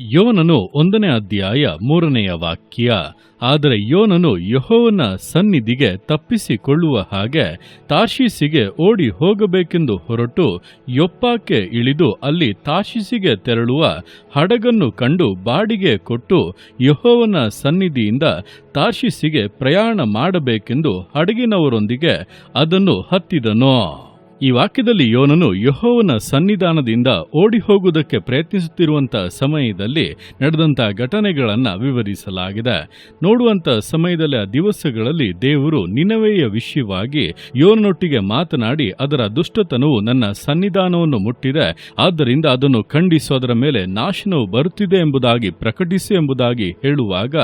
ಯೋನನು ಒಂದನೇ ಅಧ್ಯಾಯ ಮೂರನೆಯ ವಾಕ್ಯ. ಆದರೆ ಯೋನನು ಯಹೋವನ ಸನ್ನಿಧಿಗೆ ತಪ್ಪಿಸಿಕೊಳ್ಳುವ ಹಾಗೆ ತಾಶೀಸಿಗೆ ಓಡಿ ಹೋಗಬೇಕೆಂದು ಹೊರಟು ಯೊಪ್ಪಾಕ್ಕೆ ಇಳಿದು ಅಲ್ಲಿ ತಾಶೀಸಿಗೆ ತೆರಳುವ ಹಡಗನ್ನು ಕಂಡು ಬಾಡಿಗೆ ಕೊಟ್ಟು ಯಹೋವನ ಸನ್ನಿಧಿಯಿಂದ ತಾಶೀಸಿಗೆ ಪ್ರಯಾಣ ಮಾಡಬೇಕೆಂದು ಹಡಗಿನವರೊಂದಿಗೆ ಅದನ್ನು ಹತ್ತಿದನು. ಈ ವಾಕ್ಯದಲ್ಲಿ ಯೋನನು ಯಹೋವನ ಸನ್ನಿಧಾನದಿಂದ ಓಡಿ ಹೋಗುವುದಕ್ಕೆ ಪ್ರಯತ್ನಿಸುತ್ತಿರುವಂಥ ಸಮಯದಲ್ಲಿ ನಡೆದಂಥ ಘಟನೆಗಳನ್ನು ವಿವರಿಸಲಾಗಿದೆ. ನೋಡುವಂಥ ಸಮಯದಲ್ಲಿ ಆ ದಿವಸಗಳಲ್ಲಿ ದೇವರು ನಿನವೆಯ ವಿಷಯವಾಗಿ ಯೋನನೊಟ್ಟಿಗೆ ಮಾತನಾಡಿ ಅದರ ದುಷ್ಟತನವು ನನ್ನ ಸನ್ನಿಧಾನವನ್ನು ಮುಟ್ಟಿದೆ. ಆದ್ದರಿಂದ ಅದನ್ನು ಖಂಡಿಸು, ಅದರ ಮೇಲೆ ನಾಶನವು ಬರುತ್ತಿದೆ ಎಂಬುದಾಗಿ ಪ್ರಕಟಿಸು ಎಂಬುದಾಗಿ ಹೇಳುವಾಗ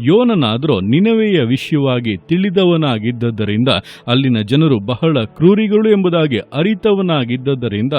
ಯೋನನಾದರೂ ನಿನವೆಯ ವಿಷಯವಾಗಿ ತಿಳಿದವನಾಗಿದ್ದರಿಂದ ಅಲ್ಲಿನ ಜನರು ಬಹಳ ಕ್ರೂರಿಗಳು ಎಂಬುದಾಗಿ ಅರಿತವನಾಗಿದ್ದರಿಂದ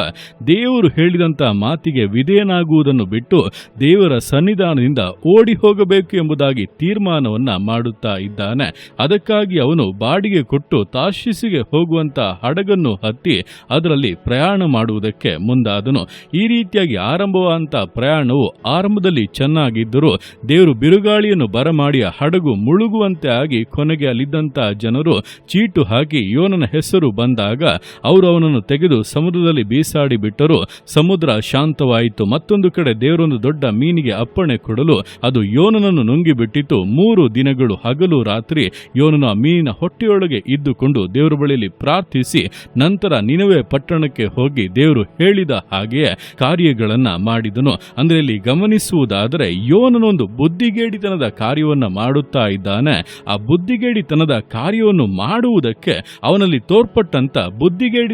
ದೇವರು ಹೇಳಿದಂಥ ಮಾತಿಗೆ ವಿಧೇಯನಾಗುವುದನ್ನು ಬಿಟ್ಟು ದೇವರ ಸನ್ನಿಧಾನದಿಂದ ಓಡಿ ಹೋಗಬೇಕು ಎಂಬುದಾಗಿ ತೀರ್ಮಾನವನ್ನ ಮಾಡುತ್ತಾ ಇದ್ದಾನೆ. ಅದಕ್ಕಾಗಿ ಅವನು ಬಾಡಿಗೆ ಕೊಟ್ಟು ತಾಶಿಸಿಗೆ ಹೋಗುವಂತ ಹಡಗನ್ನು ಹತ್ತಿ ಅದರಲ್ಲಿ ಪ್ರಯಾಣ ಮಾಡುವುದಕ್ಕೆ ಮುಂದಾದನು. ಈ ರೀತಿಯಾಗಿ ಆರಂಭವಾದಂಥ ಪ್ರಯಾಣವು ಆರಂಭದಲ್ಲಿ ಚೆನ್ನಾಗಿದ್ದರೂ ದೇವರು ಬಿರುಗಾಳಿಯನ್ನು ಬರಮಾಡಿ ಹಡಗು ಮುಳುಗುವಂತೆ ಆಗಿ ಕೊನೆಗೆ ಅಲ್ಲಿದ್ದಂಥ ಜನರು ಚೀಟು ಹಾಕಿ ಯೋನನ ಹೆಸರು ಬಂದಾಗ ಅವರು ಅವನನ್ನು ತೆಗೆದು ಸಮುದ್ರದಲ್ಲಿ ಬೀಸಾಡಿ ಬಿಟ್ಟರೂ ಸಮುದ್ರ ಶಾಂತವಾಯಿತು. ಮತ್ತೊಂದು ಕಡೆ ದೇವರೊಂದು ದೊಡ್ಡ ಮೀನಿಗೆ ಅಪ್ಪಣೆ ಕೊಡಲು ಅದು ಯೋನನನ್ನು ನುಂಗಿಬಿಟ್ಟಿತು. ಮೂರು ದಿನಗಳು ಹಗಲು ರಾತ್ರಿ ಯೋನನು ಆ ಮೀನಿನ ಹೊಟ್ಟೆಯೊಳಗೆ ಇದ್ದುಕೊಂಡು ದೇವರ ಬಳಿಯಲ್ಲಿ ಪ್ರಾರ್ಥಿಸಿ, ನಂತರ ನಿನವೆ ಪಟ್ಟಣಕ್ಕೆ ಹೋಗಿ ದೇವರು ಹೇಳಿದ ಹಾಗೆಯೇ ಕಾರ್ಯಗಳನ್ನು ಮಾಡಿದನು. ಅಂದರೆ ಇಲ್ಲಿ ಗಮನಿಸುವುದಾದರೆ ಯೋನನೊಂದು ಬುದ್ಧಿಗೇಡಿತನದ ಕಾರ್ಯವನ್ನ ಮಾಡುತ್ತಾ ಇದ್ದಾನೆ. ಆ ಬುದ್ಧಿಗೇಡಿತನದ ಕಾರ್ಯವನ್ನು ಮಾಡುವುದಕ್ಕೆ ಅವನಲ್ಲಿ ತೋರ್ಪಟ್ಟಂತ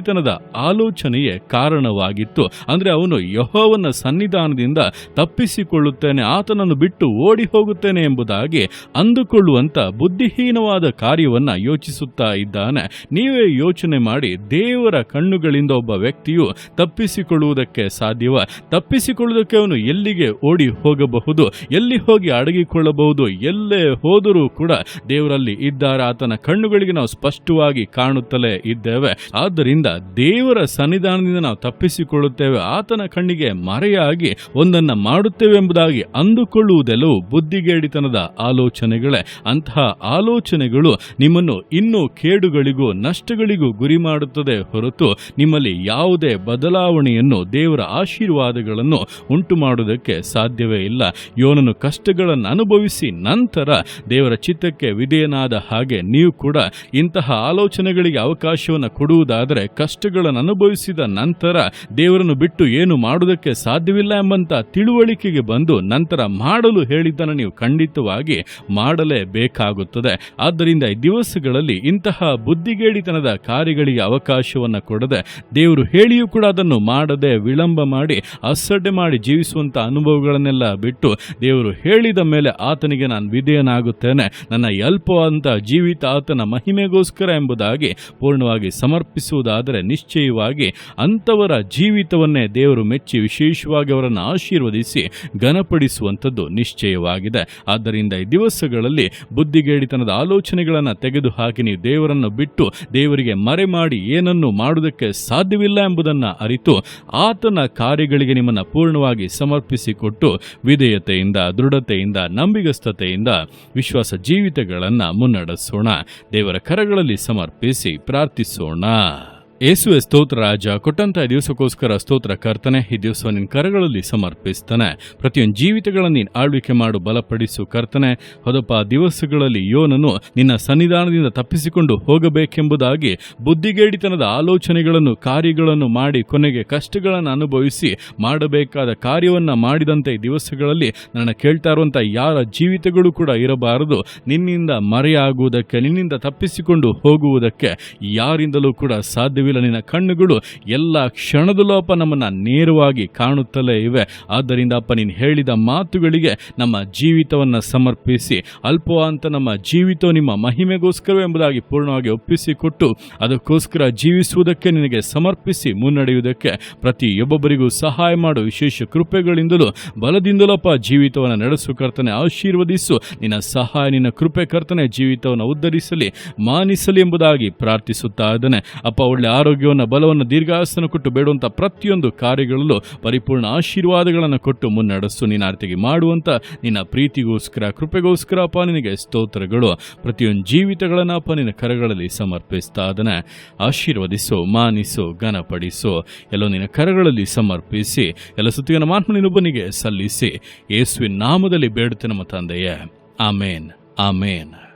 ಬುದ್ಧಿಗೇಡಿತನದ ಆಲೋಚನೆಯೇ ಕಾರಣವಾಗಿತ್ತು. ಅಂದರೆ ಅವನು ಯಹೋವನ ಸನ್ನಿಧಾನದಿಂದ ತಪ್ಪಿಸಿಕೊಳ್ಳುತ್ತೇನೆ, ಆತನನ್ನು ಬಿಟ್ಟು ಓಡಿ ಹೋಗುತ್ತೇನೆ ಎಂಬುದಾಗಿ ಅಂದುಕೊಳ್ಳುವಂತ ಬುದ್ಧಿಹೀನವಾದ ಕಾರ್ಯವನ್ನು ಯೋಚಿಸುತ್ತಾ ಇದ್ದಾನೆ. ನೀವೇ ಯೋಚನೆ ಮಾಡಿ, ದೇವರ ಕಣ್ಣುಗಳಿಂದ ಒಬ್ಬ ವ್ಯಕ್ತಿಯು ತಪ್ಪಿಸಿಕೊಳ್ಳುವುದಕ್ಕೆ ಸಾಧ್ಯವ? ತಪ್ಪಿಸಿಕೊಳ್ಳುವುದಕ್ಕೆ ಅವನು ಎಲ್ಲಿಗೆ ಓಡಿ ಹೋಗಬಹುದು? ಎಲ್ಲಿ ಹೋಗಿ ಅಡಗಿಕೊಳ್ಳಬಹುದು? ಎಲ್ಲೇ ಹೋದರೂ ಕೂಡ ದೇವರಲ್ಲಿ ಇದ್ದಾರೆ ಆತನ ಕಣ್ಣುಗಳಿಗೆ ನಾವು ಸ್ಪಷ್ಟವಾಗಿ ಕಾಣುತ್ತಲೇ ಇದ್ದೇವೆ. ಆದ್ದರಿಂದ ದೇವರ ಸನ್ನಿಧಾನದಿಂದ ನಾವು ತಪ್ಪಿಸಿಕೊಳ್ಳುತ್ತೇವೆ, ಆತನ ಕಣ್ಣಿಗೆ ಮರೆಯಾಗಿ ಒಂದನ್ನ ಮಾಡುತ್ತೇವೆ ಎಂಬುದಾಗಿ ಅಂದುಕೊಳ್ಳುವುದೆಲ್ಲವೂ ಬುದ್ಧಿಗೇಡಿತನದ ಆಲೋಚನೆಗಳೇ. ಅಂತಹ ಆಲೋಚನೆಗಳು ನಿಮ್ಮನ್ನು ಇನ್ನೂ ಕೇಡುಗಳಿಗೂ ನಷ್ಟಗಳಿಗೂ ಗುರಿ ಮಾಡುತ್ತದೆ ಹೊರತು ನಿಮ್ಮಲ್ಲಿ ಯಾವುದೇ ಬದಲಾವಣೆಯನ್ನು ದೇವರ ಆಶೀರ್ವಾದಗಳನ್ನು ಉಂಟು ಮಾಡುವುದಕ್ಕೆ ಸಾಧ್ಯವೇ ಇಲ್ಲ. ಯೋನನು ಕಷ್ಟಗಳನ್ನು ಅನುಭವಿಸಿ ನಂತರ ದೇವರ ಚಿತ್ತಕ್ಕೆ ವಿಧೇಯನಾದ ಹಾಗೆ ನೀವು ಕೂಡ ಇಂತಹ ಆಲೋಚನೆಗಳಿಗೆ ಅವಕಾಶವನ್ನು ಕೊಡುವುದಾದರೆ ಕಷ್ಟಗಳನ್ನು ಅನುಭವಿಸಿದ ನಂತರ ದೇವರನ್ನು ಬಿಟ್ಟು ಏನು ಮಾಡುವುದಕ್ಕೆ ಸಾಧ್ಯವಿಲ್ಲ ಎಂಬಂತ ತಿಳುವಳಿಕೆಗೆ ಬಂದು ನಂತರ ಮಾಡಲು ಹೇಳಿದ್ದನ್ನು ನೀವು ಖಂಡಿತವಾಗಿ ಮಾಡಲೇಬೇಕಾಗುತ್ತದೆ ಆದ್ದರಿಂದ ಈ ದಿವಸಗಳಲ್ಲಿ ಇಂತಹ ಬುದ್ಧಿಗೇಡಿತನದ ಕಾರ್ಯಗಳಿಗೆ ಅವಕಾಶವನ್ನು ಕೊಡದೆ ದೇವರು ಹೇಳಿಯೂ ಕೂಡ ಅದನ್ನು ಮಾಡದೆ ವಿಳಂಬ ಮಾಡಿ, ಅಸಡ್ಡೆ ಮಾಡಿ ಜೀವಿಸುವಂತ ಅನುಭವಗಳನ್ನೆಲ್ಲ ಬಿಟ್ಟು ದೇವರು ಹೇಳಿದ ಮೇಲೆ ಆತನಿಗೆ ನಾನು ವಿಧೇಯನಾಗುತ್ತೇನೆ. ನನ್ನ ಅಲ್ಪವಾದಂಥ ಜೀವಿತ ಆತನ ಮಹಿಮೆಗೋಸ್ಕರ ಎಂಬುದಾಗಿ ಪೂರ್ಣವಾಗಿ ಸಮರ್ಪಿಸುವುದಾದರೆ ನಿಶ್ಚಯವಾಗಿ ಅಂಥವರ ಜೀವಿತವನ್ನೇ ದೇವರು ಮೆಚ್ಚಿ ವಿಶೇಷವಾಗಿ ಅವರನ್ನು ಆಶೀರ್ವದಿಸಿ ಘನಪಡಿಸುವಂಥದ್ದು ನಿಶ್ಚಯವಾಗಿದೆ. ಆದ್ದರಿಂದ ಈ ದಿವಸಗಳಲ್ಲಿ ಬುದ್ಧಿಗೇಡಿತನದ ಆಲೋಚನೆಗಳನ್ನು ತೆಗೆದುಹಾಕಿ ನೀವು ದೇವರನ್ನು ಬಿಟ್ಟು ದೇವರಿಗೆ ಮರೆ ಮಾಡಿ ಏನನ್ನು ಮಾಡುವುದಕ್ಕೆ ಸಾಧ್ಯವಿಲ್ಲ ಎಂಬುದನ್ನು ಅರಿತು ಆತನ ಕಾರ್ಯಗಳಿಗೆ ನಿಮ್ಮನ್ನು ಪೂರ್ಣವಾಗಿ ಸಮರ್ಪಿಸಿಕೊಟ್ಟು ವಿಧೇಯತೆಯಿಂದ, ದೃಢತೆಯಿಂದ, ನಂಬಿಗಸ್ತತೆಯಿಂದ ವಿಶ್ವಾಸ ಜೀವಿತಗಳನ್ನು ಮುನ್ನಡೆಸೋಣ. ದೇವರ ಕರಗಳಲ್ಲಿ ಸಮರ್ಪಿಸಿ ಪ್ರಾರ್ಥಿಸೋಣ. ಯೇಸುವೆ ಸ್ತೋತ್ರ, ರಾಜ ಕೊಟ್ಟಂತ ದಿವಸಕ್ಕೋಸ್ಕರ ಸ್ತೋತ್ರ ಕರ್ತನೆ, ಈ ದಿವಸ ನಿನ್ನ ಕರಗಳಲ್ಲಿ ಸಮರ್ಪಿಸ್ತಾನೆ. ಪ್ರತಿಯೊಂದು ಜೀವಿತಗಳನ್ನು ನೀನು ಆಳ್ವಿಕೆ ಮಾಡು, ಬಲಪಡಿಸು ಕರ್ತನೆ. ಹೊದಪ ದಿವಸಗಳಲ್ಲಿ ಯೋನನು ನಿನ್ನ ಸನ್ನಿಧಾನದಿಂದ ತಪ್ಪಿಸಿಕೊಂಡು ಹೋಗಬೇಕೆಂಬುದಾಗಿ ಬುದ್ಧಿಗೇಡಿತನದ ಆಲೋಚನೆಗಳನ್ನು, ಕಾರ್ಯಗಳನ್ನು ಮಾಡಿ ಕೊನೆಗೆ ಕಷ್ಟಗಳನ್ನು ಅನುಭವಿಸಿ ಮಾಡಬೇಕಾದ ಕಾರ್ಯವನ್ನು ಮಾಡಿದಂತೆ ದಿವಸಗಳಲ್ಲಿ ನನ್ನ ಕೇಳ್ತಾ ಇರುವಂಥ ಯಾರ ಜೀವಿತಗಳು ಕೂಡ ಇರಬಾರದು. ನಿನ್ನಿಂದ ಮರೆಯಾಗುವುದಕ್ಕೆ, ನಿನ್ನಿಂದ ತಪ್ಪಿಸಿಕೊಂಡು ಹೋಗುವುದಕ್ಕೆ ಯಾರಿಂದಲೂ ಕೂಡ ಸಾಧ್ಯವಿಲ್ಲ. ನಿನ್ನ ಕಣ್ಣುಗಳು ಎಲ್ಲ ಕ್ಷಣದಲ್ಲೂ ಅಪ್ಪ ನಮ್ಮನ್ನು ನೇರವಾಗಿ ಕಾಣುತ್ತಲೇ ಇವೆ. ಆದ್ದರಿಂದ ಅಪ್ಪ, ನೀನು ಹೇಳಿದ ಮಾತುಗಳಿಗೆ ನಮ್ಮ ಜೀವಿತವನ್ನು ಸಮರ್ಪಿಸಿ ಅಲ್ಪವಾಂತ ನಮ್ಮ ಜೀವಿತ ನಿಮ್ಮ ಮಹಿಮೆಗೋಸ್ಕರ ಎಂಬುದಾಗಿ ಪೂರ್ಣವಾಗಿ ಒಪ್ಪಿಸಿಕೊಟ್ಟು, ಅದಕ್ಕೋಸ್ಕರ ಜೀವಿಸುವುದಕ್ಕೆ ನಿನಗೆ ಸಮರ್ಪಿಸಿ ಮುನ್ನಡೆಯುವುದಕ್ಕೆ ಪ್ರತಿಯೊಬ್ಬೊಬ್ಬರಿಗೂ ಸಹಾಯ ಮಾಡು. ವಿಶೇಷ ಕೃಪೆಗಳಿಂದಲೂ, ಬಲದಿಂದಲೂ ಅಪ್ಪ, ಜೀವಿತವನ್ನು ನಡೆಸು, ಕರ್ತನೆ ಆಶೀರ್ವದಿಸು. ನಿನ್ನ ಸಹಾಯ, ನಿನ್ನ ಕೃಪೆ ಕರ್ತನೆ ಜೀವಿತವನ್ನು ಉದ್ಧರಿಸಲಿ, ಮಾನಿಸಲಿ ಎಂಬುದಾಗಿ ಪ್ರಾರ್ಥಿಸುತ್ತಾ ಇದ್ದಾನೆ. ಅಪ್ಪ, ಒಳ್ಳೆ ಆರೋಗ್ಯವನ್ನು, ಬಲವನ್ನು ದೀರ್ಘಾಸನ ಕೊಟ್ಟು ಬೇಡುವಂಥ ಪ್ರತಿಯೊಂದು ಕಾರ್ಯಗಳಲ್ಲೂ ಪರಿಪೂರ್ಣ ಆಶೀರ್ವಾದಗಳನ್ನು ಕೊಟ್ಟು ಮುನ್ನಡೆಸು. ನಿನ್ನ ಆರ್ತಿಗೆ ಮಾಡುವಂಥ ನಿನ್ನ ಪ್ರೀತಿಗೋಸ್ಕರ, ಕೃಪೆಗೋಸ್ಕರ ಅಪ್ಪ, ನಿನಗೆ ಸ್ತೋತ್ರಗಳು. ಪ್ರತಿಯೊಂದು ಜೀವಿತಗಳನ್ನು ಅಪ್ಪ, ನಿನ್ನ ಕರಗಳಲ್ಲಿ ಸಮರ್ಪಿಸ್ತಾ ಅದನ್ನು ಆಶೀರ್ವದಿಸು, ಮಾನಿಸು, ಘನಪಡಿಸು. ಎಲ್ಲೋ ನಿನ್ನ ಕರಗಳಲ್ಲಿ ಸಮರ್ಪಿಸಿ, ಎಲ್ಲ ಸುತ್ತಿನ ಮಾತ್ಮ ನಿನ್ನೊಬ್ಬನಿಗೆ ಸಲ್ಲಿಸಿ. ಯೇಸುವಿನ ನಾಮದಲ್ಲಿ ಬೇಡುತ್ತೆ ನಮ್ಮ ತಂದೆಯೇ. ಆಮೇನ್. ಆಮೇನ್.